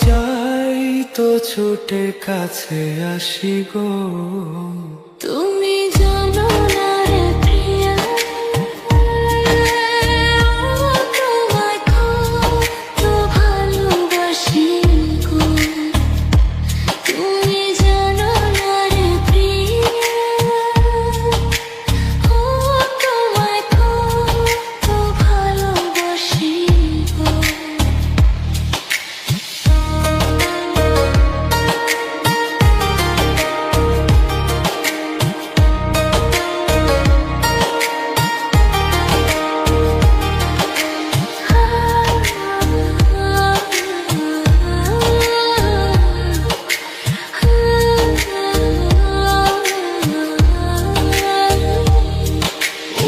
চাই তো ছোটে কাছে আসি গো। তুমি